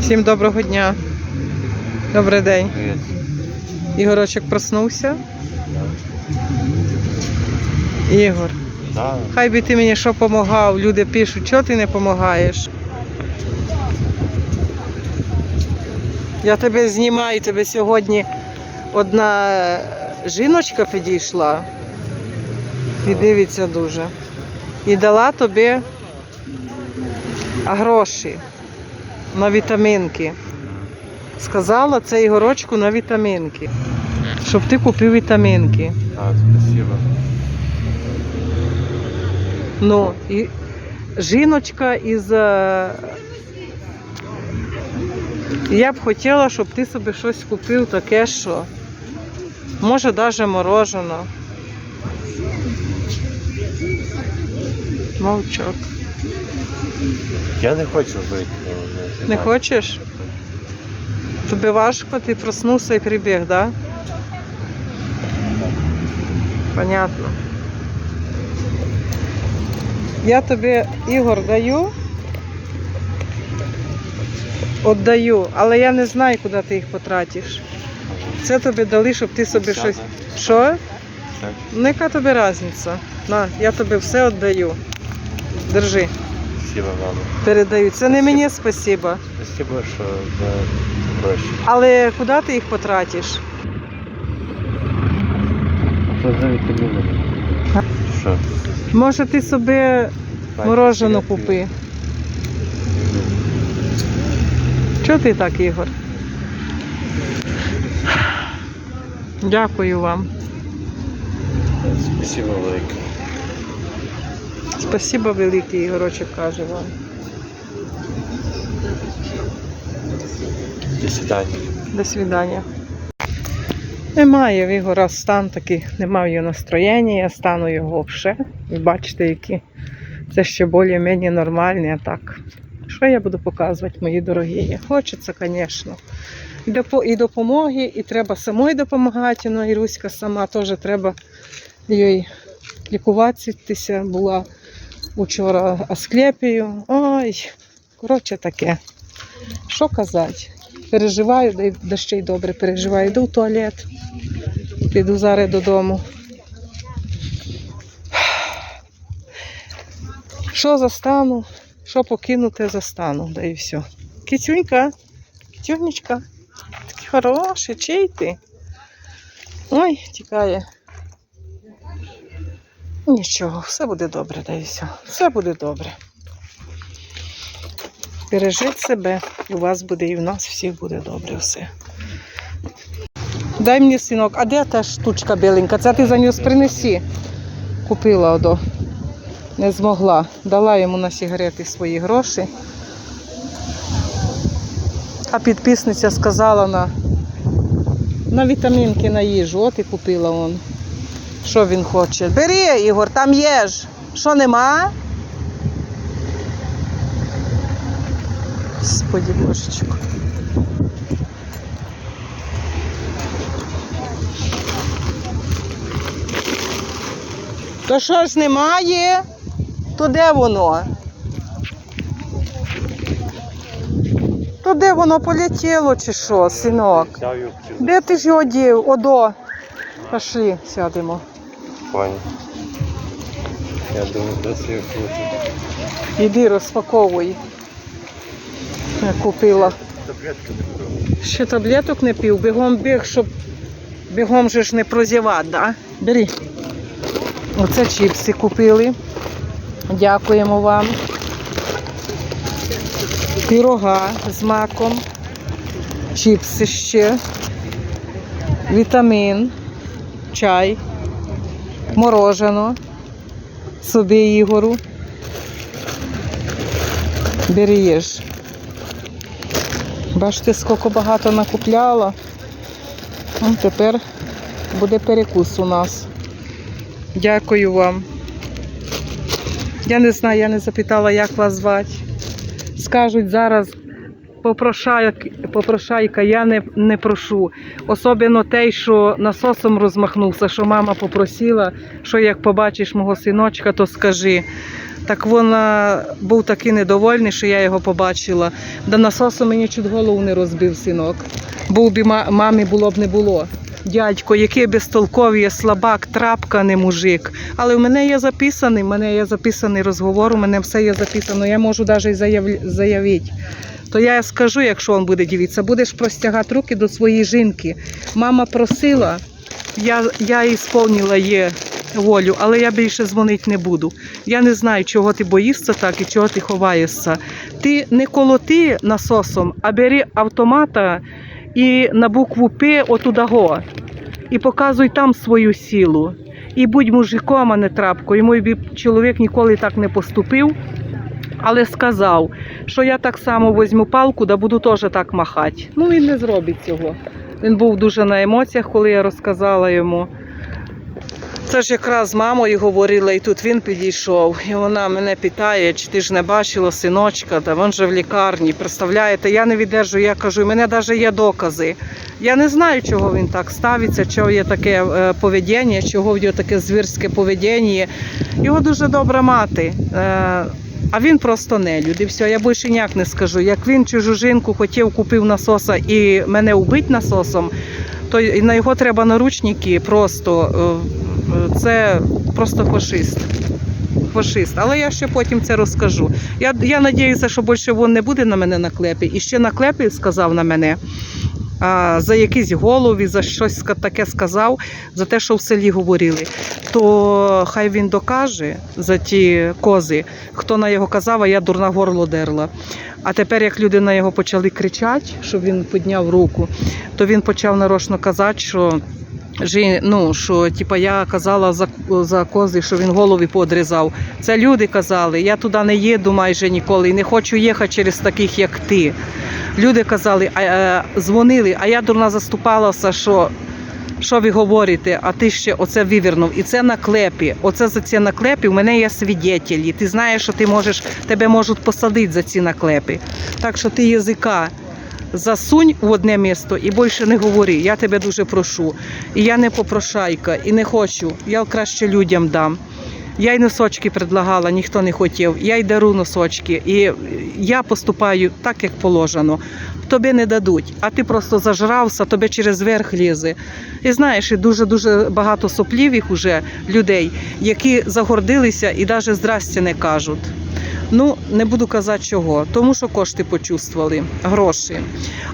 Всім доброго дня. Добрий день. Привет. Ігорочок проснувся. Ігор, Да, хай би ти мені що допомагав. Люди пишуть, чого ти не допомагаєш. Я тебе знімаю, тебе сьогодні одна жіночка підійшла і дивиться дуже. І дала тобі гроші на вітамінки. Сказала це Ігорочку на вітамінки. Щоб ти купив вітамінки. а, спасибо. Ну, і жіночка із. е, Я б хотіла, щоб ти собі щось купив таке, що може навіть морожено. Мовчок. Я не хочу бути. Не хочеш? Тобі важко, ти проснувся і прибіг, так? Да? Понятно. Я тобі, Ігор, даю. Отдаю, але я не знаю, куди ти їх потратиш. Це тобі дали, щоб ти собі щось. Що? Ну, яка тобі різниця? На, я тобі все віддаю. Держи, Спасибо, мама. передаю. Це не мені спасіба. Спасибо, що за гроші. Але куди ти їх потратиш? Що за вітаміни? Що? Може, ти собі морожену купи. Чого ти так, Ігор? Дякую вам. Спасибо велике. Спасибо велике, Ігорочок каже вам. До свидання. До свидання. Немає в Ігора стан такий, немає його настроєння, я стану його взагалі. Ви бачите, які це ще більш-менш нормальні, а так. Що я буду показувати, мої дорогі? Хочеться, звісно. І допомоги, і треба самої допомагати. Ну, Іруська сама теж треба їй лікуватися. Була учора асклепію. Ой, коротше таке. Що казати? Переживаю, да ще й добре переживаю. Йду в туалет. Піду зараз додому. Що застану, що покинути, застану, да і все. Кицюнька, кицюнечка, такий хороший, чий ти? Ой, тікає. Нічого, все буде добре, да все. Буде добре. Бережіть себе, у вас буде, і в нас всіх буде добре все. Дай мені синок, а де та штучка біленька? Це ти за нього принесі. Купила одо. Не змогла. Дала йому на сигарети свої гроші. А підписниця сказала на, на вітамінки на їжу. От і купила он. Що він хоче? Бери, Ігор, там є ж. Що нема? Господи божечко. То що ж немає? То де воно? То де воно полетіло чи що, синок? Де ти ж його дів? Одо. Пошли, сядемо. Понял. Я думаю, де це включити. Іди розпаковуй. Я купила. Таблетки не беру. Ще таблеток не пив, бігом біг, щоб бігом же ж не прозівати, да? Бери. Оце чіпси купили. Дякуємо вам. Пірога з маком. Чіпси ще. Вітамін, чай, морожено. Собі Ігору. Бери їж. Бачите, скільки багато накупляла. Ну, тепер буде перекус у нас. Дякую вам. Я не знаю, я не запитала, як вас звати. Скажуть зараз попрошайка я не, не прошу. Особливо те, що насосом розмахнувся, що мама попросила, що як побачиш мого синочка, то скажи. Так вона був такий недовольний, що я його побачила. Да насосом мені чуть голову не розбив синок. Був би мамі було б не було. Дядько, який безтолковий, є слабак, трапка, не мужик. Але в мене є записаний, в мене є записаний розговор, у мене все є записано. Я можу навіть заявити. То я скажу, якщо він буде дивитися, будеш простягати руки до своєї жінки. Мама просила, я, я ісполнила її волю, але я більше дзвонити не буду. Я не знаю, чого ти боїшся так і чого ти ховаєшся. Ти не колоти насосом, а бери автомата і на букву П отудаго. І показуй там свою сілу. І будь мужиком, а не трапкою. Мій чоловік ніколи так не поступив, але сказав, що я так само візьму палку, да буду теж так махати. Ну він не зробить цього. Він був дуже на емоціях, коли я розказала йому. Це ж якраз з мамою говорила, і тут він підійшов, і вона мене питає, чи ти ж не бачила синочка, та він же в лікарні. Представляєте, я не віддержу, я кажу, і мене навіть є докази. Я не знаю, чого він так ставиться, чого є таке е, поведіння, чого в нього таке звірське поведіння. Його дуже добра мати. А він просто не люди. Все, я більше ніяк не скажу. Як він чужу жінку хотів, купив насоса і мене убить насосом, то на його треба наручники просто. е, е, Це просто фашист. Фашист. Але я ще потім це розкажу. Я, я надіюся, що більше він не буде на мене наклепі. І ще наклепі сказав на мене. За якісь голові, за щось таке сказав, за те, що в селі говорили, то хай він докаже за ті кози, хто на його казав, а я дурна горло дерла. А тепер, як люди на його почали кричати, щоб він підняв руку, то він почав нарочно казати, що. Ну, що типа я казала за, за кози, що він голови подрізав. Це люди казали, я туди не їду майже ніколи і не хочу їхати через таких, як ти. Люди казали, а, е, дзвонили, а я дурна заступалася, що, що ви говорите, а ти ще оце вивернув. І це наклепі. Оце за ці наклепі в мене є свідетелі. Ти знаєш, що ти можеш, тебе можуть посадити за ці наклепи. Так що ти язика засунь в одне місто і більше не говори. Я тебе дуже прошу. І я не попрошайка, і не хочу. Я краще людям дам. Я й носочки предлагала, ніхто не хотів. Я й дару носочки. І я поступаю так, як положено. Тобі не дадуть, а ти просто зажрався, тобі через верх лізе. І знаєш, і дуже-дуже багато соплівих уже людей, які загордилися і навіть здрасті не кажуть. Ну, не буду казати чого, тому що кошти почувствували, гроші.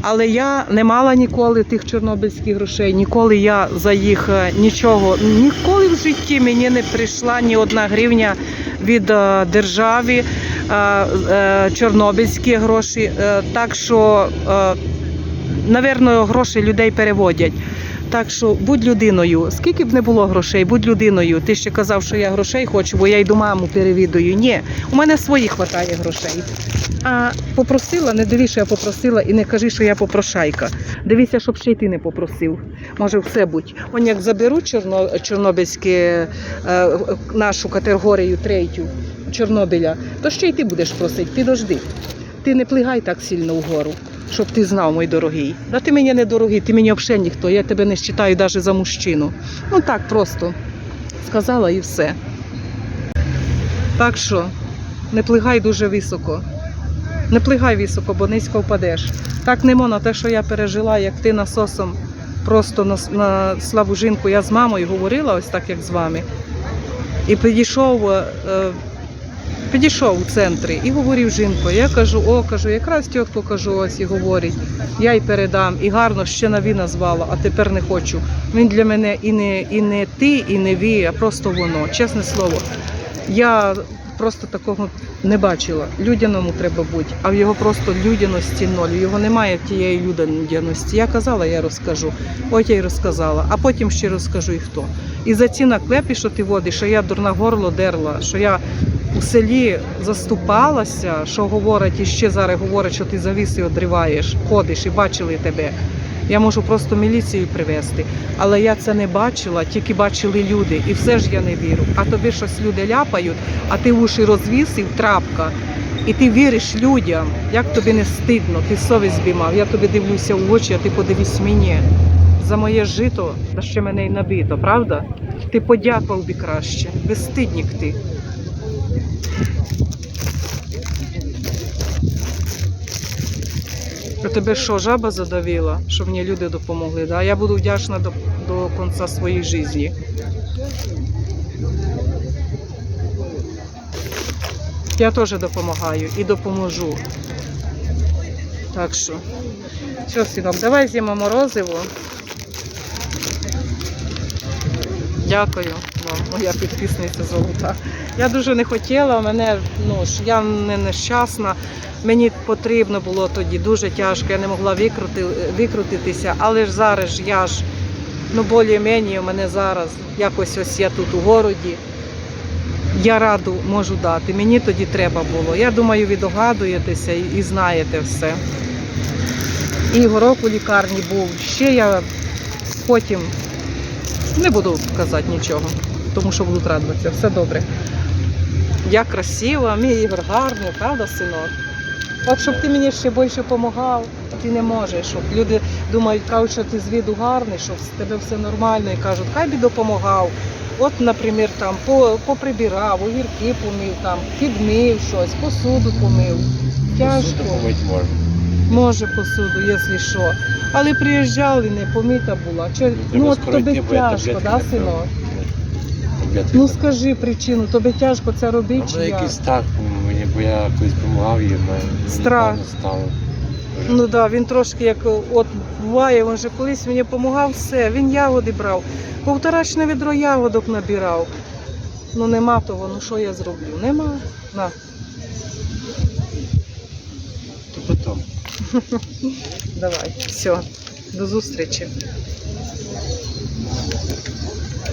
Але я не мала ніколи тих чорнобильських грошей, ніколи я за їх е, нічого, ніколи в житті мені не прийшла ні одна гривня від е, держави, е, чорнобильські гроші. Так що, напевно, гроші людей переводять. Так що будь людиною. Скільки б не було грошей, будь людиною. Ти ще казав, що я грошей хочу, бо я йду маму перевідую. Ні, у мене свої хватає грошей. А попросила, не дивись, що я попросила, і не кажи, що я попрошайка. Дивися, щоб ще й ти не попросив. Може, все будь. Он як заберу чорно, чорнобильське е, нашу категорію третю Чорнобиля, то ще й ти будеш просити. Підожди. Ти не плигай так сильно вгору, щоб ти знав, мій дорогий. Да ти мені не дорогий, ти мені взагалі ніхто, я тебе не вважаю навіть за мужчину. Ну так просто сказала і все. Так що не плигай дуже високо. Не плигай високо, бо низько впадеш. Так не можна те, що я пережила, як ти насосом просто на, на слабу жінку. Я з мамою говорила, ось так, як з вами. І підійшов, е, підійшов у центрі і говорив жінку. Я кажу, о, кажу, якраз тітко кажу, ось і говорить. Я й передам, і гарно ще на ви назвала, а тепер не хочу. Він для мене і не, і не ти, і не ви, а просто воно. Чесне слово. Я просто такого не бачила. Людяному треба бути, а в його просто людяності ноль. Його немає тієї людяності. Я казала, я розкажу. От я й розказала, а потім ще розкажу і хто. І за ці наклепи, що ти водиш, що я дурна горло дерла, що я у селі заступалася, що говорять і ще зараз говорять, що ти завіси одриваєш, ходиш і бачили тебе. Я можу просто міліцію привезти, але я це не бачила, тільки бачили люди, і все ж я не вірю. А тобі щось люди ляпають, а ти уші розвісив, трапка. І ти віриш людям, як тобі не стидно, ти совість збіймав. Я тобі дивлюся в очі, а ти подивись мені. За моє жито, та ще мене й набито, правда? Ти подякував би краще. Безстиднік ти. А тебе що, жаба задавила, щоб мені люди допомогли? Да? Я буду вдячна до, до кінця своєї житті. Я теж допомагаю і допоможу. Так що, що, синок, давай з'їмо морозиво. Дякую вам, моя підписниця золота. Я дуже не хотіла, мене, ну, я не нещасна. Мені потрібно було тоді дуже тяжко, я не могла викрути, викрутитися, але ж зараз ж я ж, ну, більш-менш у мене зараз якось ось я тут у городі. Я раду можу дати. Мені тоді треба було. Я думаю, ви догадуєтеся і, і знаєте все. І горок у лікарні був. Ще я потім не буду казати нічого, тому що будуть радуватися. Все добре. Я красива, мій Ігор гарний, правда, синок? От щоб ти мені ще більше допомагав, ти не можеш. Щоб люди думають, кажуть, що ти з виду гарний, що з тебе все нормально, і кажуть, хай би допомагав. От, наприклад, там поприбирав, огірки помив, там, підмив щось, посуду помив. Тяжко. Посуду помити можна. Може посуду, якщо що. Але приїжджали, не помита була. Чи, ну от тобі тяжко, да, синок? Ну скажи причину, тобі тяжко це робити чи як? якийсь так мені, бо я колись допомагав їй, мені Страх. погано стало. Ну так, да, він трошки як от буває, він же колись мені допомагав все, він ягоди брав. Повторачне відро ягодок набирав. Ну нема того, ну що я зроблю? Нема. На. Давай, все, до зустрічі.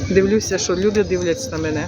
Дивлюся, що люди дивляться на мене.